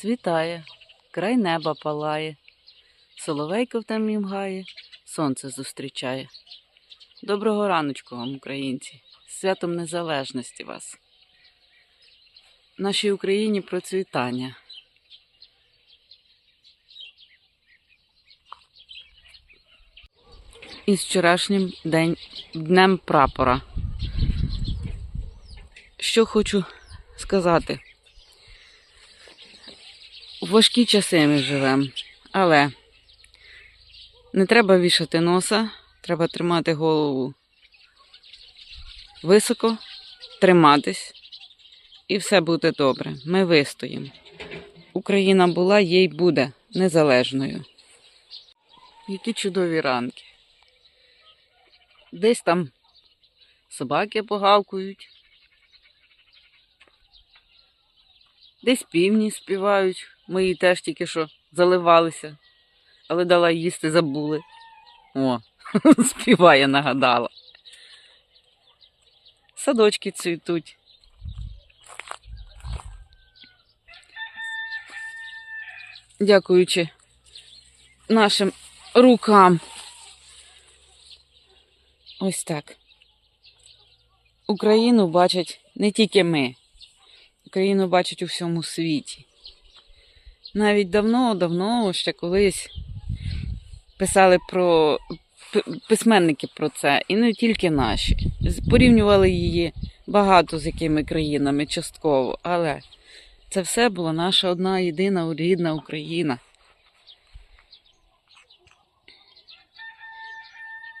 Світає, край неба палає, соловейко в темі мгає, сонце зустрічає. Доброго раночку вам, українці, з святом незалежності вас. Нашій Україні процвітання. І з вчорашнім день, днем прапора. Що хочу сказати. У важкі часи ми живемо, але не треба вішати носа, треба тримати голову високо, триматись, і все буде добре. Ми вистоїмо. Україна була, є й буде незалежною. Які чудові ранки. Десь там собаки погавкують. Десь півні співають. Мої теж тільки що заливалися, але дала їсти забули. О, співає, нагадала. Садочки цвітуть. Дякуючи нашим рукам. Ось так. Україну бачать не тільки ми. Україну бачать у всьому світі. Навіть давно-давно, ще колись писали про письменники про це, і не тільки наші. Порівнювали її багато з якими країнами частково, але це все була наша одна єдина рідна Україна.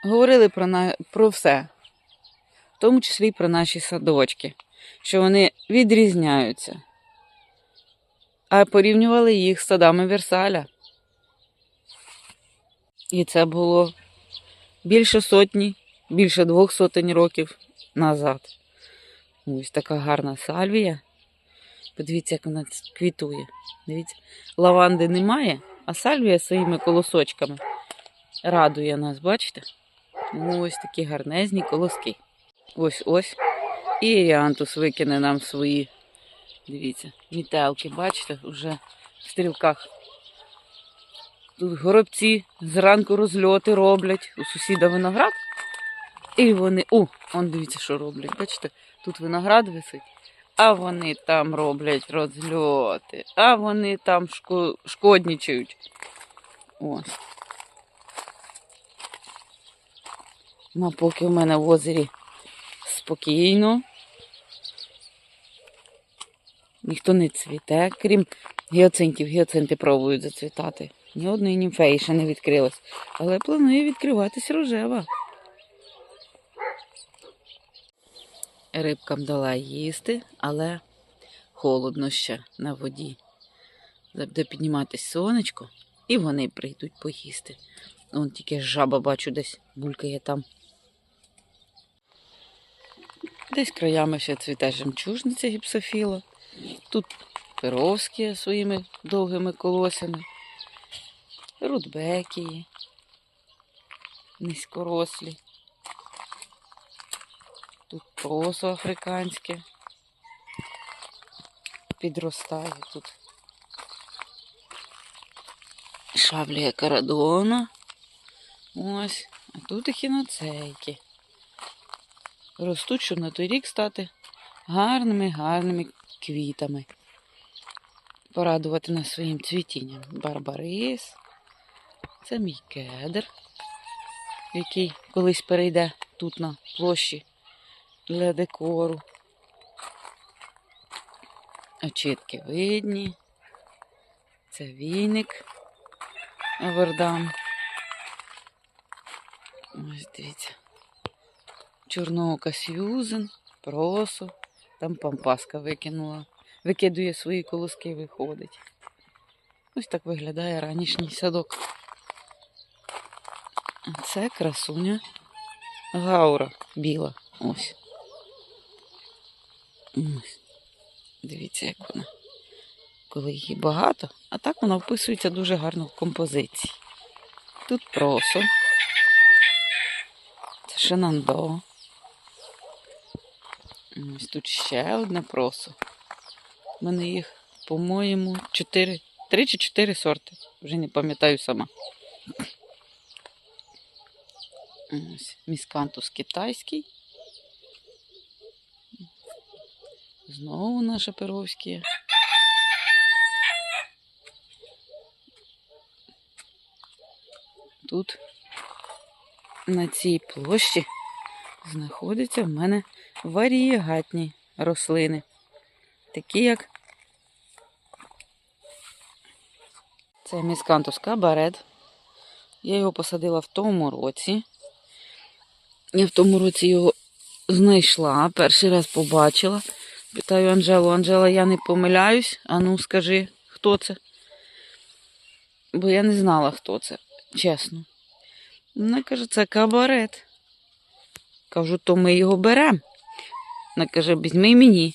Говорили про, на... про все, в тому числі про наші садочки, що вони відрізняються. А порівнювали їх з садами Версаля. І це було більше сотні, більше двох сотень років назад. Ось така гарна сальвія. Подивіться, як вона квітує. Дивіться, лаванди немає, а сальвія своїми колосочками радує нас, бачите? Ось такі гарнезні колоски. Ось ось. І Іріантус викине нам свої, дивіться, мітелки, бачите, вже в стрілках. Тут горобці зранку розльоти роблять. У сусіда виноград. І вони. О, он дивіться, що роблять. Бачите, тут виноград висить, а вони там роблять розльоти, а вони там шко- шкоднічають. Ось. Ну, поки в мене в озері спокійно. Ніхто не цвіте, крім гіоцинтів. Гіоцинти пробують зацвітати. Ні одної німфеї ще не відкрилась. Але планує відкриватись рожева. Рибкам дала їсти, але холодно ще на воді. Буде підніматись сонечко, і вони прийдуть поїсти. Вон тільки жаба бачу десь булькає там. Десь краями ще цвіте жемчужниця гіпсофіла. Тут пировські своїми довгими колосями, рудбекії, низькорослі. Тут просо африканське. Підростає тут. Шаблія карадона. Ось. А тут ехіноцейки. Ростуть, щоб на той рік стати гарними, гарними квітами. Порадувати нас своїм цвітінням. Барбарис. Це мій кедр, який колись перейде тут на площі для декору. Очітки видні. Це віник Авердам. Ось дивіться. Чорноока Сьюзен, просо. Там пампаска викинула. Викидує свої колоски, виходить. Ось так виглядає ранішній садок. Це красуня гаура біла. Ось. Ось. Дивіться, як вона. Коли її багато, а так вона вписується дуже гарно в композиції. Тут просо. Це Шенандо. Ось тут ще одне просо. У мене їх по-моєму, 4, 3 чи 4 сорти. Вже не пам'ятаю сама. Ось, міскантус китайський. Знову наше перовське. Тут на цій площі знаходяться в мене варієгатні рослини, такі як це міскантус кабарет. Я його посадила в тому році. Я в тому році його знайшла, перший раз побачила. Питаю Анжелу, Анжела, я не помиляюсь. А ну скажи, хто це? Бо я не знала, хто це, чесно. Вона каже, це кабарет. Кажу, то ми його беремо. Вона каже, візьми мені.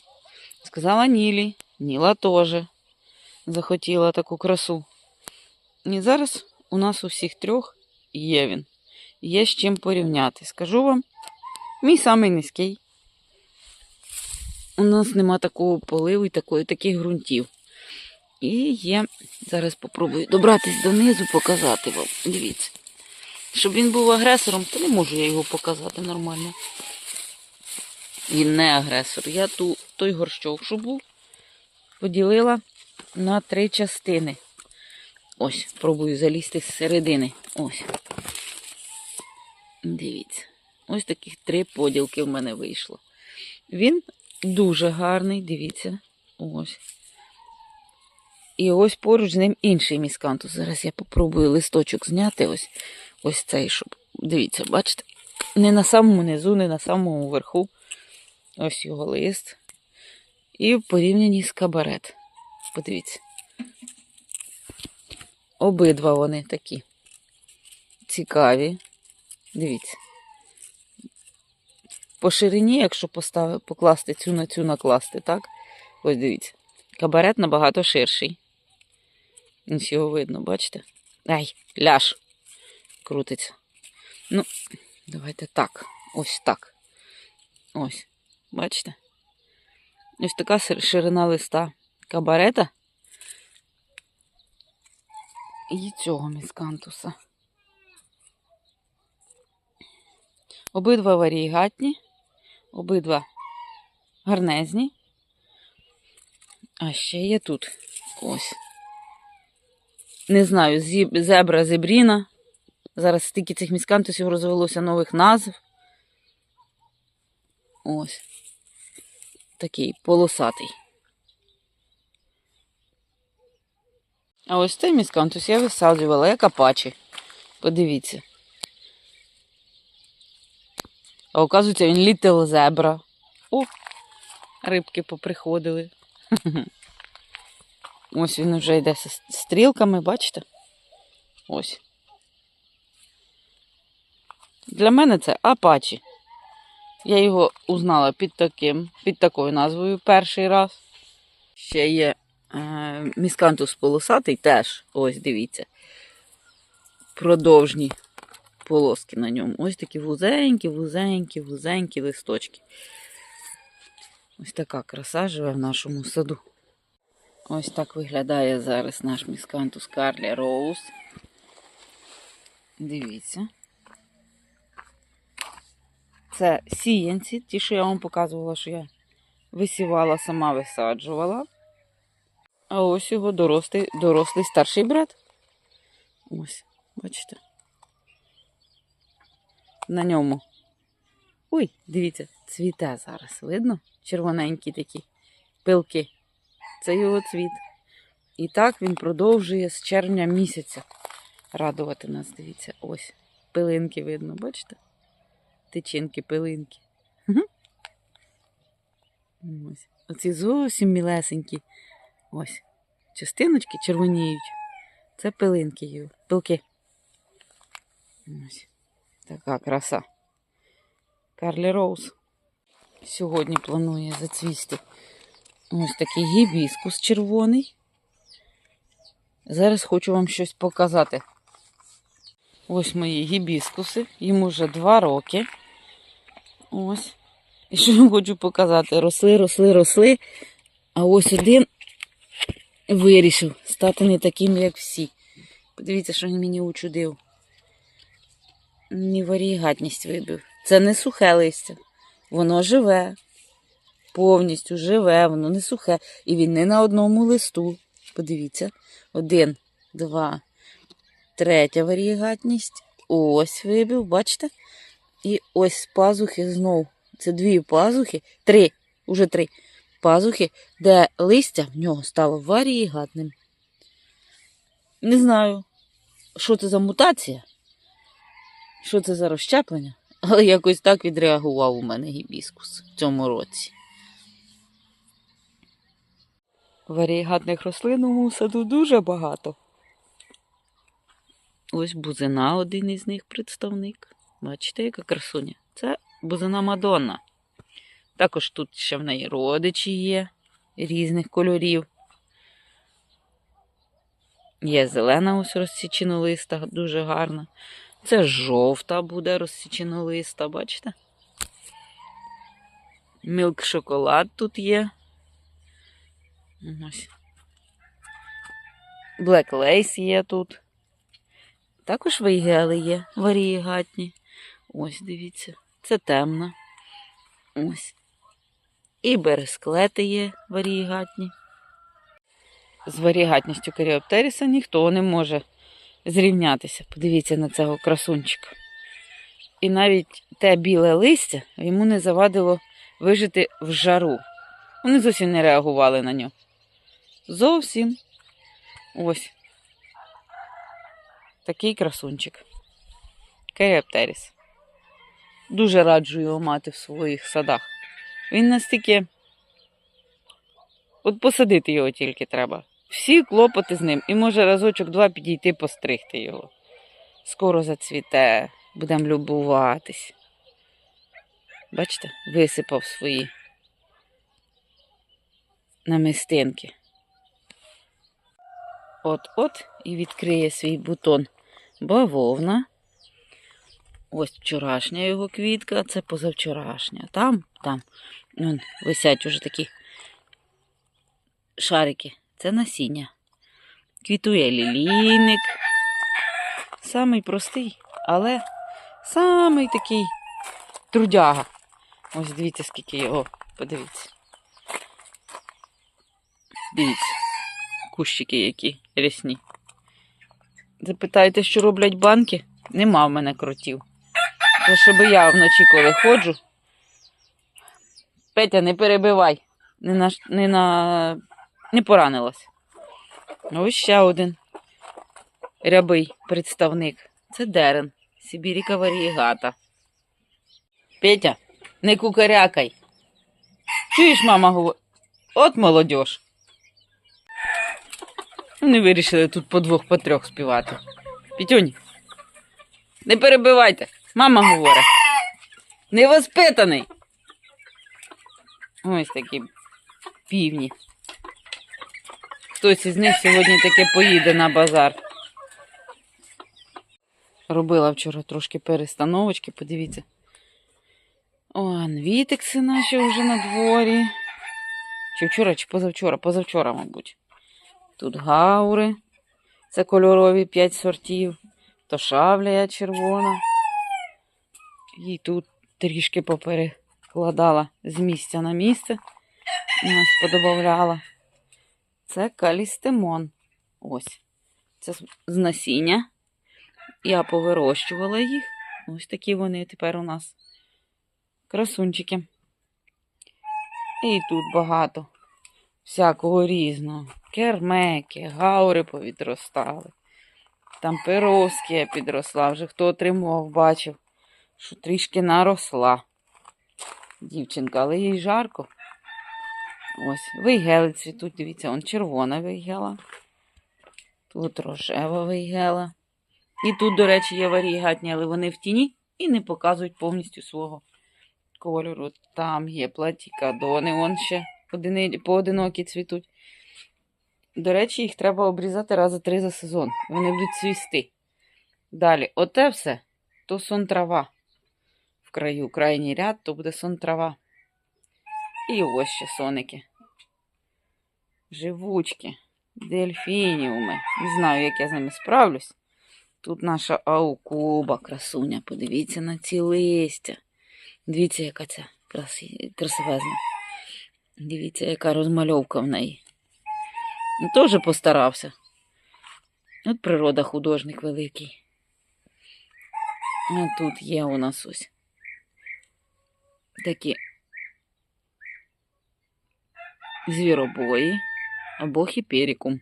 Сказала Нілі. Ніла теж захотіла таку красу. І зараз у нас у всіх трьох є він. Є з чим порівняти. Скажу вам, мій самий низький. У нас нема такого поливу і такої, таких ґрунтів. І є, зараз попробую добратись донизу, показати вам. Дивіться. Щоб він був агресором, то не можу я його показати нормально. Він не агресор. Я ту, той горщок, що був, поділила на три частини. Ось, пробую залізти з середини. Ось. Дивіться. Ось таких три поділки в мене вийшло. Він дуже гарний, дивіться. Ось. І ось поруч з ним інший міскантус. Зараз я попробую листочок зняти. Ось ось цей, щоб. Дивіться, бачите? Не на самому низу, не на самому верху. Ось його лист. І в порівнянні з кабарет. Подивіться. Обидва вони такі. Цікаві. Дивіться. По ширині, якщо поставити, покласти цю на цю накласти, так? Ось дивіться. Кабарет набагато ширший. Ось його видно, бачите? Ай, ляж. Крутиться. Ну, давайте так. Ось так. Ось. Бачите? Ось така ширина листа кабарета і цього міскантуса. Обидва варігатні, обидва гарнезні. А ще є тут ось. Не знаю, зіб- зебра, зебріна. Зараз стільки цих міскантусів розвелося нових назв. Ось. Такий полосатий. А ось цей міскантус я висаджувала, як апачі. Подивіться. А оказується, він літел зебра. О, рибки поприходили. Ось він вже йде зі стрілками, бачите? Ось. Для мене це апачі. Я його узнала під таким, під такою назвою перший раз. Ще є е, міскантус полосатий теж. Ось дивіться. Продовжні полоски на ньому. Ось такі вузенькі, вузенькі, вузенькі листочки. Ось така краса живе в нашому саду. Ось так виглядає зараз наш міскантус Карлі Роуз. Дивіться. Це сіянці, ті, що я вам показувала, що я висівала, сама висаджувала. А ось його дорослий, дорослий старший брат. Ось, бачите? На ньому. Ой, дивіться, цвіте зараз. Видно? Червоненькі такі пилки. Це його цвіт. І так він продовжує з червня місяця радувати нас. Дивіться, ось. Пилинки видно, бачите? Тичинки, пилинки. Ось. Оці зовсім мілесенькі. Ось. Частиночки червоніють. Це пилинки його. Пилки. Ось. Така краса. Карлі Роуз. Сьогодні планує зацвісти. Ось такий гібіскус червоний. Зараз хочу вам щось показати. Ось мої гібіскуси. Йому вже два роки. Ось. І що я хочу показати? Росли, росли, росли. А ось один вирішив стати не таким, як всі. Подивіться, що він мені учудив. Мені варігатність вибив. Це не сухе листя. Воно живе. Повністю живе, воно не сухе. І він не на одному листу. Подивіться. Один, два, третя варігатність. Ось вибив, бачите? І ось пазухи знов. Це дві пазухи, три, уже три пазухи, де листя в нього стало варігатним. Не знаю, що це за мутація, що це за розщеплення, але якось так відреагував у мене гібіскус в цьому році. Варігатних рослин у саду дуже багато. Ось бузина один із них представник. Бачите, яка красуня? Це бузина Мадонна. Також тут ще в неї родичі є різних кольорів. Є зелена ось розсіченолиста, дуже гарна. Це жовта буде розсіченолиста, бачите? Мілк шоколад тут є. Ось. Black Lace є тут. Також вейгели є варієгатні. Ось дивіться, це темна. Ось. І бересклети є варієгатні. З варієгатністю каріоптеріса ніхто не може зрівнятися. Подивіться на цього красунчика. І навіть те біле листя йому не завадило вижити в жару. Вони зовсім не реагували на нього. Зовсім. Ось. Такий красунчик. Керіоптеріс. Дуже раджу його мати в своїх садах. Він настільки. От посадити його тільки треба. Всі клопоти з ним. І може разочок два підійти постригти його. Скоро зацвіте, будемо любуватись. Бачите, висипав свої намистинки. От-от і відкриє свій бутон бавовна. Ось вчорашня його квітка, це позавчорашня. Там, там, вон, висять уже такі шарики. Це насіння. Квітує лілійник. Самий простий, але самий такий трудяга. Ось дивіться, скільки його. Подивіться. Дивіться, кущики які рясні. Запитаєте, що роблять банки? Нема в мене кротів. Це щоб я вночі, коли ходжу. Петя, не перебивай. Не на, не на... не поранилась. Ось ще один рябий представник. Це дерен. Сибіріка варігата. Петя, не кукарякай. Чуєш, мама говорить? От молодь. Вони вирішили тут по двох, по трьох співати. Пітюнь, не перебивайте. Мама говорить. Невоспитаний. Ось такі півні. Хтось із них сьогодні таки поїде на базар. Робила вчора трошки перестановочки, подивіться. О, анвітекси наші вже на дворі. Чи вчора, чи позавчора? Позавчора, мабуть. Тут гаури. Це кольорові 5 сортів. То шавля червона. І тут трішки поперекладала з місця на місце. Нас подобавляла. Це калістемон. Ось. Це з насіння. Я повирощувала їх. Ось такі вони тепер у нас. Красунчики. І тут багато всякого різного. Кермеки, гаури повідростали. Там перовські підросла. Вже хто отримував, бачив, що трішки наросла. Дівчинка, але їй жарко. Ось, вейгели цвітуть, дивіться, он червона вейгела. Тут рожева вейгела. І тут, до речі, є варігатні, але вони в тіні і не показують повністю свого кольору. Там є платікадони, вон ще поодинокі цвітуть. До речі, їх треба обрізати рази три за сезон. Вони будуть цвісти. Далі, оте все, то сон трава. В краю, крайній ряд, то буде сон трава. І ось ще соники. Живучки. Дельфініуми. Не знаю, як я з ними справлюсь. Тут наша аукуба, красуня. Подивіться на ці листя. Дивіться, яка ця красивезна. Дивіться, яка розмальовка в неї. Ну, Теж постарався. От природа художник великий. А тут є у нас ось такі звіробої або хіперікум.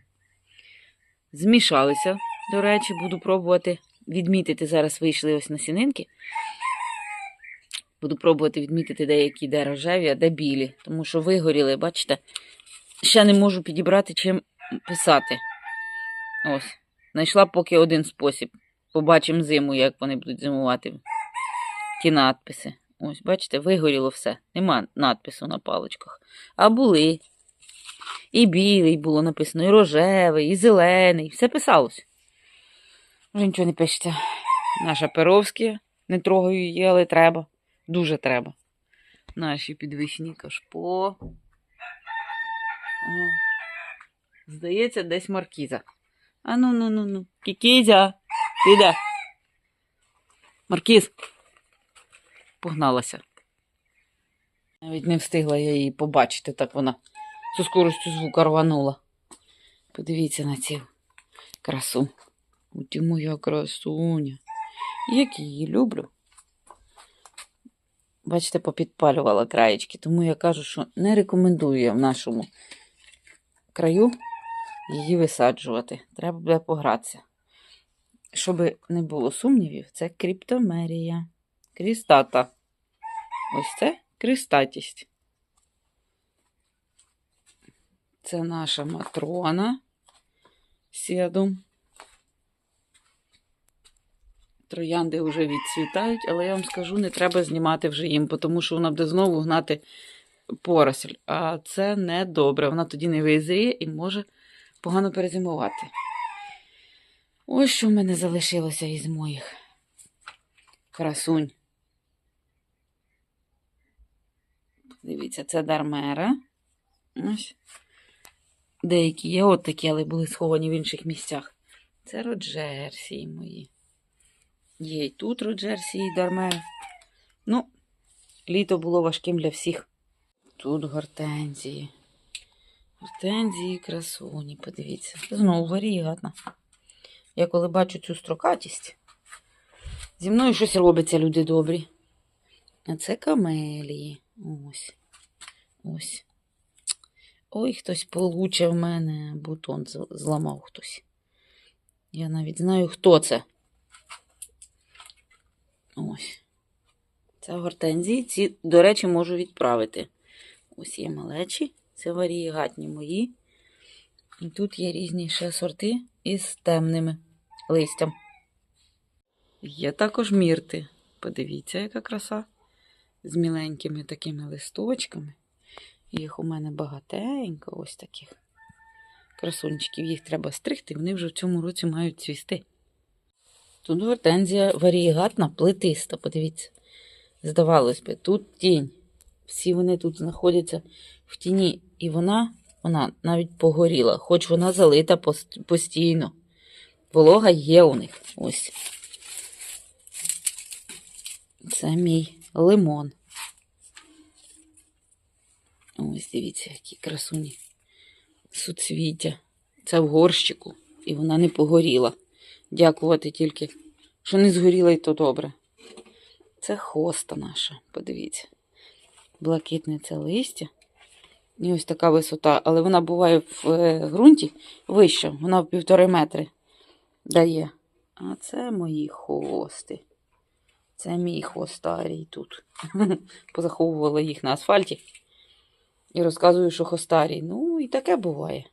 Змішалися, до речі, буду пробувати відмітити. Зараз вийшли ось насінинки. Буду пробувати відмітити деякі де рожеві, а де білі, тому що вигоріли, бачите, ще не можу підібрати чим писати. Ось. Знайшла поки один спосіб. Побачимо зиму, як вони будуть зимувати. Ті надписи. Ось, бачите, вигоріло все. Нема надпису на паличках. А були. І білий було написано, і рожевий, і зелений. Все писалось. Вже нічого не пишеться. Наша Перовська. Не трогаю її, але треба. Дуже треба. Наші підвищні кашпо. О. Здається, десь маркіза. А ну ну ну ну. Кікізя. Ти де? Маркіз. Погналася. Навіть не встигла я її побачити, так вона зі скоростю звука рванула. Подивіться на цю красу. От і моя красуня. Як її люблю. Бачите, попідпалювала краєчки, тому я кажу, що не рекомендую я в нашому краю її висаджувати. Треба буде погратися. Щоб не було сумнівів, це криптомерія. Крістата. Ось це кристатість. Це наша матрона сідом. Троянди вже відцвітають, але я вам скажу, не треба знімати вже їм, тому що вона буде знову гнати поросль. А це не добре. Вона тоді не визріє і може погано перезимувати. Ось що в мене залишилося із моїх красунь. Дивіться, це дармера. Ось. Деякі є от такі, але були сховані в інших місцях. Це роджерсії мої. Є і тут роджерсії і дармера. Ну, літо було важким для всіх. Тут гортензії. Гортензії красуні, подивіться. Знову варігатна. Я коли бачу цю строкатість, зі мною щось робиться, люди добрі. А це камелії. Ось. Ось. Ой, хтось получив мене бутон зламав хтось. Я навіть знаю, хто це. Ось. Це гортензії. Ці, до речі, можу відправити. Ось є малечі. Це варієгатні мої. І тут є різні ще сорти із темними листям. Є також мірти. Подивіться, яка краса. З міленькими такими листочками. Їх у мене багатенько, ось таких красунчиків. Їх треба стригти, вони вже в цьому році мають цвісти. Тут гортензія варієгатна, плетиста, подивіться. Здавалось би, тут тінь. Всі вони тут знаходяться в тіні, і вона, вона навіть погоріла, хоч вона залита постійно. Волога є у них. Ось. Це мій лимон. Ось дивіться, які красуні суцвіття. Це в горщику, і вона не погоріла. Дякувати тільки, що не згоріла, і то добре. Це хоста наша, подивіться. Блакитне це листя. І ось така висота, але вона буває в е, ґрунті вища, вона в півтори метри дає. А це мої хости. Це мій хвостарій тут. Позаховувала їх на асфальті. І розказую, що хостарій. Ну, і таке буває.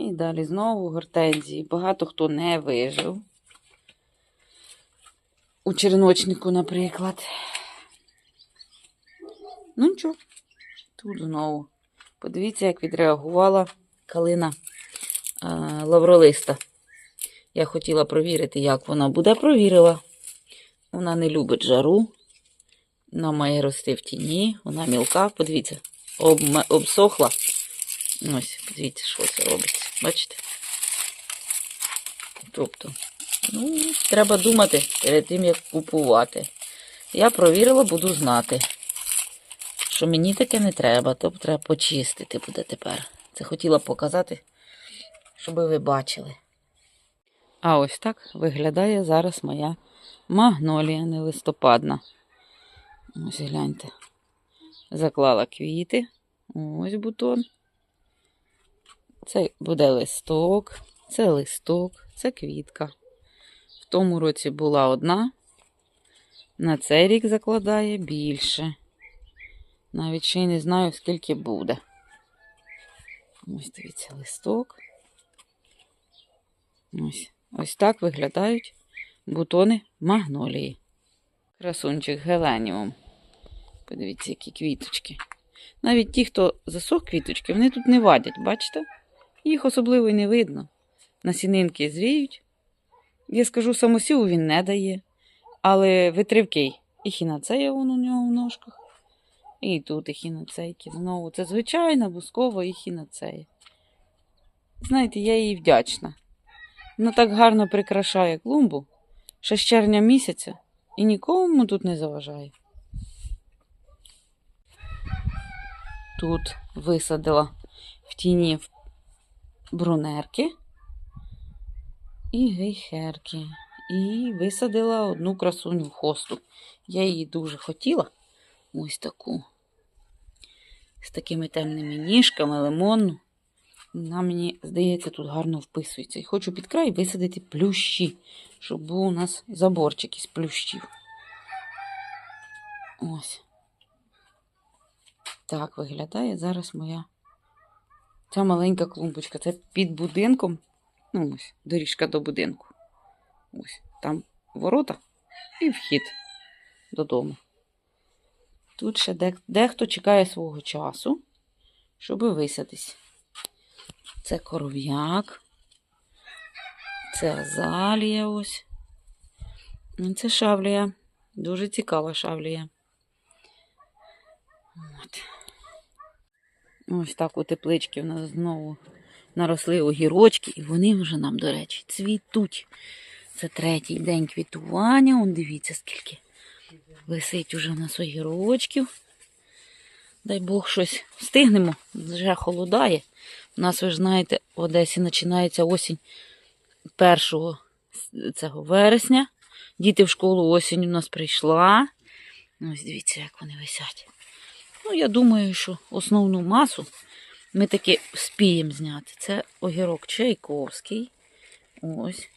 І далі знову гортензії. Багато хто не вижив. У черночнику, наприклад. Ну нічого, тут знову. Подивіться, як відреагувала калина а, лавролиста. Я хотіла провірити, як вона буде. Провірила. Вона не любить жару. Вона має рости в тіні, вона мілка, подивіться, обсохла Ось, подивіться, що це робиться. Бачите? Тобто, ну, треба думати перед тим, як купувати. Я провірила, буду знати, що мені таке не треба, тобто треба почистити буде тепер. Це хотіла показати, щоб ви бачили. А ось так виглядає зараз моя магнолія не листопадна. Ось гляньте. Заклала квіти. Ось бутон. Це буде листок, це листок, це квітка. В тому році була одна. На цей рік закладає більше. Навіть ще й не знаю, скільки буде. Ось дивіться, листок. Ось, ось так виглядають бутони магнолії. Красунчик геленіум. Подивіться, які квіточки. Навіть ті, хто засох квіточки, вони тут не вадять, бачите? Їх особливо й не видно. Насінинки зріють. Я скажу, самосіву він не дає, але витривкий. І хіноцея вон у нього в ножках. І тут і хіноцейки знову. Це звичайна бускова і хіноцея. Знаєте, я їй вдячна. Вона так гарно прикрашає клумбу ще з червня місяця і нікому тут не заважає. Тут висадила в тіні брунерки і гейхерки. І висадила одну красуню хосту. Я її дуже хотіла. Ось таку. З такими темними ніжками, лимонну. Вона мені, здається, тут гарно вписується. І хочу під край висадити плющі, щоб був у нас заборчик із плющів. Ось. Так виглядає зараз моя ця маленька клумбочка. Це під будинком. Ну, ось, доріжка до будинку. Ось там ворота і вхід додому. Тут ще дех- дехто чекає свого часу, щоб висадись. Це коров'як. Це азалія ось. Ну, Це шавлія. Дуже цікава шавлія. От. Ось так у тепличці в нас знову наросли огірочки, і вони вже нам, до речі, цвітуть. Це третій день квітування. Он дивіться, скільки висить уже в нас огірочків. Дай Бог щось встигнемо, вже холодає. У нас, ви ж знаєте, в Одесі починається осінь 1 цього вересня. Діти в школу осінь у нас прийшла. Ось дивіться, як вони висять. Ну, я думаю, що основну масу ми таки спіємо зняти. Це огірок Чайковський. Ось.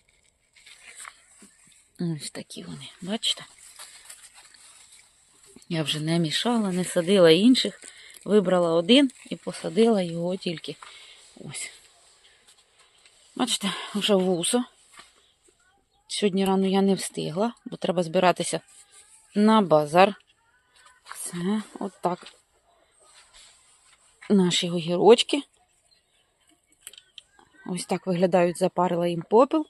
Ось такі вони, бачите? Я вже не мішала, не садила інших. Вибрала один і посадила його тільки. Ось. Бачите, вже вусо. Сьогодні рано я не встигла, бо треба збиратися на базар. Все, отак. Наші огірочки. Ось так виглядають, запарила їм попіл.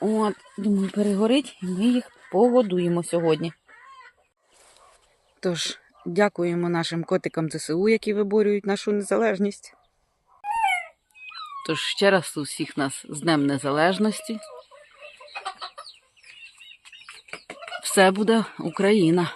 От, думаю, перегорить, і ми їх погодуємо сьогодні. Тож, дякуємо нашим котикам ЗСУ, які виборюють нашу незалежність. Тож ще раз усіх нас з Днем Незалежності. Все буде Україна.